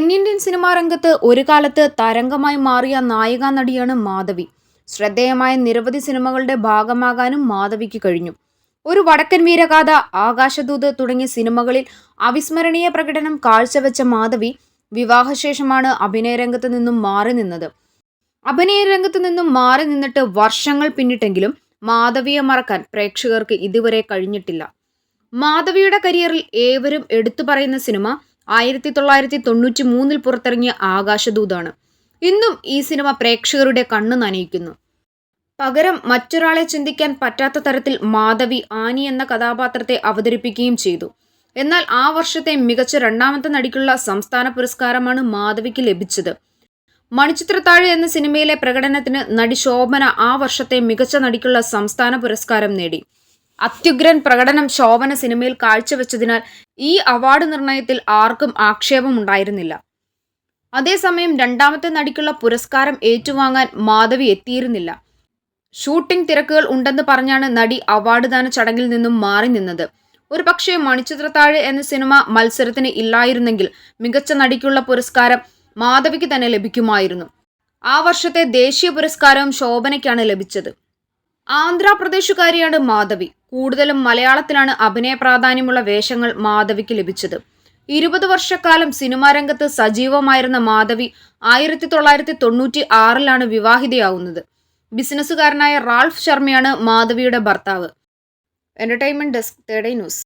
തെന്നിന്ത്യൻ സിനിമാ രംഗത്ത് ഒരു കാലത്ത് തരംഗമായി മാറിയ നായികാ നടിയാണ് മാധവി. ശ്രദ്ധേയമായ നിരവധി സിനിമകളുടെ ഭാഗമാകാനും മാധവിക്ക് കഴിഞ്ഞു. ഒരു വടക്കൻ വീരഗാഥ ആകാശദൂത് തുടങ്ങിയ സിനിമകളിൽ അവിസ്മരണീയ പ്രകടനം കാഴ്ചവെച്ച മാധവി വിവാഹശേഷമാണ് അഭിനയ രംഗത്ത് നിന്നും മാറി നിന്നത്. അഭിനയ രംഗത്ത് നിന്നും മാറി നിന്നിട്ട് വർഷങ്ങൾ പിന്നിട്ടെങ്കിലും മാധവിയെ മറക്കാൻ പ്രേക്ഷകർക്ക് ഇതുവരെ കഴിഞ്ഞിട്ടില്ല. മാധവിയുടെ കരിയറിൽ ഏവരും എടുത്തു പറയുന്ന സിനിമ ആയിരത്തി തൊള്ളായിരത്തി തൊണ്ണൂറ്റി മൂന്നിൽ പുറത്തിറങ്ങിയ ആകാശദൂതാണ്. ഇന്നും ഈ സിനിമ പ്രേക്ഷകരുടെ കണ്ണു നനയിക്കുന്നു. പകരം മറ്റൊരാളെ ചിന്തിക്കാൻ പറ്റാത്ത തരത്തിൽ മാധവി ആനി എന്ന കഥാപാത്രത്തെ അവതരിപ്പിക്കുകയും ചെയ്തു. എന്നാൽ ആ വർഷത്തെ മികച്ച രണ്ടാമത്തെ നടിക്കുള്ള സംസ്ഥാന പുരസ്കാരമാണ് മാധവിക്ക് ലഭിച്ചത്. മണിച്ചിത്രത്താഴ് എന്ന സിനിമയിലെ പ്രകടനത്തിന് നടി ശോഭന ആ വർഷത്തെ മികച്ച നടിക്കുള്ള സംസ്ഥാന പുരസ്കാരം നേടി. അത്യുഗ്രൻ പ്രകടനം ശോഭന സിനിമയിൽ കാഴ്ചവെച്ചതിനാൽ ഈ അവാർഡ് നിർണയത്തിൽ ആർക്കും ആക്ഷേപമുണ്ടായിരുന്നില്ല. അതേസമയം രണ്ടാമത്തെ നടിക്കുള്ള പുരസ്കാരം ഏറ്റുവാങ്ങാൻ മാധവി എത്തിയിരുന്നില്ല. ഷൂട്ടിംഗ് തിരക്കുകൾ ഉണ്ടെന്ന് പറഞ്ഞാണ് നടി അവാർഡ് ദാന ചടങ്ങിൽ നിന്നും മാറി നിന്നത്. ഒരു പക്ഷേ മണിച്ചിത്രത്താഴ് എന്ന സിനിമ മത്സരത്തിന് ഇല്ലായിരുന്നെങ്കിൽ മികച്ച നടിക്കുള്ള പുരസ്കാരം മാധവിക്ക് തന്നെ ലഭിക്കുമായിരുന്നു. ആ വർഷത്തെ ദേശീയ പുരസ്കാരവും ശോഭനയ്ക്കാണ് ലഭിച്ചത്. ആന്ധ്രാപ്രദേശുകാരിയാണ് മാധവി. കൂടുതലും മലയാളത്തിലാണ് അഭിനയ പ്രാധാന്യമുള്ള വേഷങ്ങൾ മാധവിക്ക് ലഭിച്ചത്. ഇരുപത് വർഷക്കാലം സിനിമാ രംഗത്ത് സജീവമായിരുന്ന മാധവി ആയിരത്തി തൊള്ളായിരത്തി തൊണ്ണൂറ്റി ആറിലാണ് വിവാഹിതയാവുന്നത്. ബിസിനസ്സുകാരനായ റാൾഫ് ശർമ്മയാണ് മാധവിയുടെ ഭർത്താവ്. Entertainment desk തേടൈ news